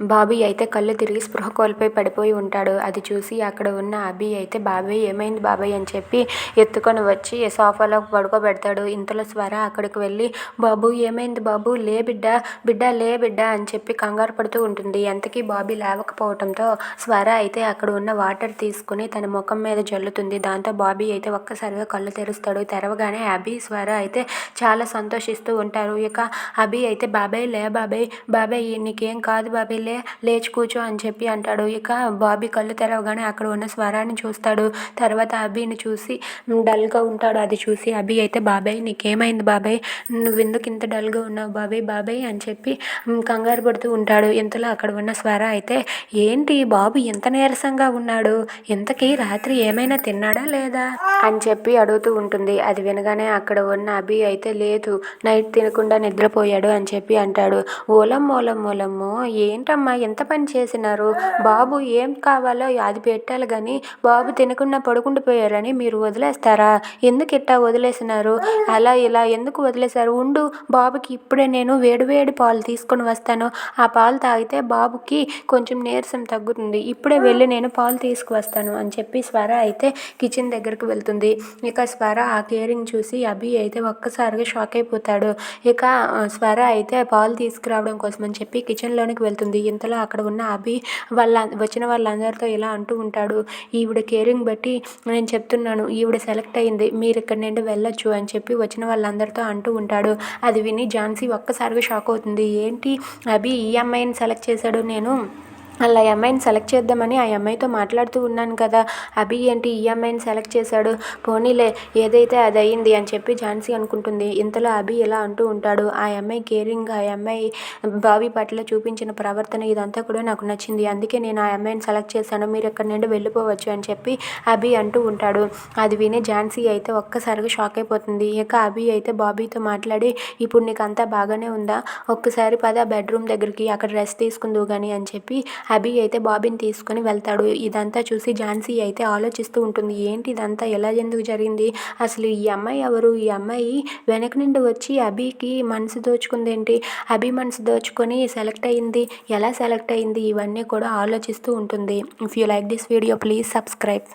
బాబీ అయితే కళ్ళు తిరిగి స్పృహ కోల్పోయి పడిపోయి ఉంటాడు. అది చూసి అక్కడ ఉన్న అభి అయితే బాబాయ్ ఏమైంది బాబాయ్ అని చెప్పి ఎత్తుకొని వచ్చి సోఫాలో పడుకోబెడతాడు. ఇంతలో స్వర అక్కడికి వెళ్ళి బాబు ఏమైంది బాబు? లే బిడ్డ బిడ్డ లే బిడ్డ అని చెప్పి కంగారు పడుతూ ఉంటుంది. ఎంతకీ బాబీ లేవకపోవడంతో స్వర అయితే అక్కడ ఉన్న వాటర్ తీసుకుని తన ముఖం మీద జల్లుతుంది. దాంతో బాబీ అయితే ఒక్కసారిగా కళ్ళు తెరుస్తాడు. తెరవగానే అభి స్వర అయితే చాలా సంతోషిస్తూ ఉంటారు. ఇక అభి అయితే బాబాయ్ లే బాబాయ్ బాబాయ్ నీకేం కాదు బాబాయ్ లే లేచి కూర్చో అని చెప్పి అంటాడు. ఇక బాబీ కళ్ళు తెరవగానే అక్కడ ఉన్న స్వరాన్ని చూస్తాడు. తర్వాత అభిని చూసి డల్గా ఉంటాడు అది చూసి. అభి అయితే బాబాయ్ నీకేమైంది బాబాయ్? నువ్వు ఎందుకు ఇంత డల్గా ఉన్నావు బాబాయ్ బాబాయ్? అని చెప్పి కంగారు పడుతూ ఉంటాడు. ఇంతలో అక్కడ ఉన్న స్వర అయితే ఏంటి బాబు ఎంత నీరసంగా ఉన్నాడు? ఇంతకీ రాత్రి ఏమైనా తిన్నాడా లేదా? అని చెప్పి అడుగుతూ ఉంటుంది. అది వినగానే అక్కడ ఉన్న అభి అయితే లేదు నైట్ తినకుండా నిద్రపోయాడు అని చెప్పి అంటాడు. ఓలం మూలం మూలము ఏంటమ్మా ఎంత పని చేసినారు? బాబు ఏం కావాలో అది పెట్టాలి కానీ బాబు తినకుండా పడుకుండిపోయారని మీరు వదిలేస్తారా? ఎందుకు ఇట్టా వదిలేసినారు? అలా ఇలా ఎందుకు వదిలేశారు? ఉండు బాబుకి ఇప్పుడే నేను వేడివేడి పాలు తీసుకొని వస్తాను. ఆ పాలు తాగితే బాబుకి కొంచెం నీరసం తగ్గుతుంది. ఇప్పుడే వెళ్ళి నేను పాలు తీసుకువస్తాను అని చెప్పి స్వర అయితే కిచెన్ దగ్గరకు వెళ్తుంది. ఇక స్వర ఆ కేరింగ్ చూసి అభి అయితే ఒక్కసారిగా షాక్ అయిపోతాడు. ఇక స్వర అయితే పాలు తీసుకురావడం కోసం అని చెప్పి కిచెన్లోనికి వెళ్తుంది. ఇంతలో అక్కడ ఉన్న అభి వాళ్ళ వచ్చిన వాళ్ళందరితో ఇలా అంటూ ఉంటాడు ఈవిడ కేరింగ్ బట్టి నేను చెప్తున్నాను ఈవిడ సెలెక్ట్ అయింది మీరు ఇక్కడ నుండి వెళ్ళొచ్చు అని చెప్పి వచ్చిన వాళ్ళందరితో అంటూ ఉంటాడు. అది విని ఝాన్సీ ఒక్కసారిగా షాక్ అవుతుంది. ఏంటి అభి ఈ అమ్మాయిని సెలెక్ట్ చేశాడు నేను? అలా ఈ అమ్మాయిని సెలెక్ట్ చేద్దామని ఆ అమ్మాయితో మాట్లాడుతూ ఉన్నాను కదా. అభి ఏంటి ఈ అమ్మాయిని సెలెక్ట్ చేశాడు? పోనీలే ఏదైతే అది అయింది అని చెప్పి ఝాన్సీ అనుకుంటుంది. ఇంతలో అభి ఇలా అంటూ ఉంటాడు ఆ అమ్మాయి కేరింగ్ ఆ అమ్మాయి బావి పట్ల చూపించిన ప్రవర్తన ఇదంతా కూడా నాకు నచ్చింది. అందుకే నేను ఆ అమ్మాయిని సెలెక్ట్ చేశాను. మీరు ఎక్కడి నుండి వెళ్ళిపోవచ్చు అని చెప్పి అభి అంటూ ఉంటాడు. అది విని ఝాన్సీ అయితే ఒక్కసారిగా షాక్ అయిపోతుంది. ఇక అభి అయితే బాబీతో మాట్లాడి ఇప్పుడు నీకు అంతా బాగానే ఉందా? ఒక్కసారి పద బెడ్రూమ్ దగ్గరికి అక్కడ రెస్ట్ తీసుకుందువు కానీ అని చెప్పి అభి అయితే బాబీని తీసుకొని వెళ్తాడు. ఇదంతా చూసి ఝాన్సీ అయితే ఆలోచిస్తూ ఉంటుంది. ఏంటి ఇదంతా? ఎలా ఎందుకు జరిగింది? అసలు ఈ అమ్మాయి ఎవరు? ఈ అమ్మాయి వెనక నుండి వచ్చి అభికి మనసు దోచుకుంది ఏంటి అభి మనసు దోచుకొని సెలెక్ట్ అయింది. ఎలా సెలెక్ట్ అయింది? ఇవన్నీ కూడా ఆలోచిస్తూ ఉంటుంది. If you like this video please subscribe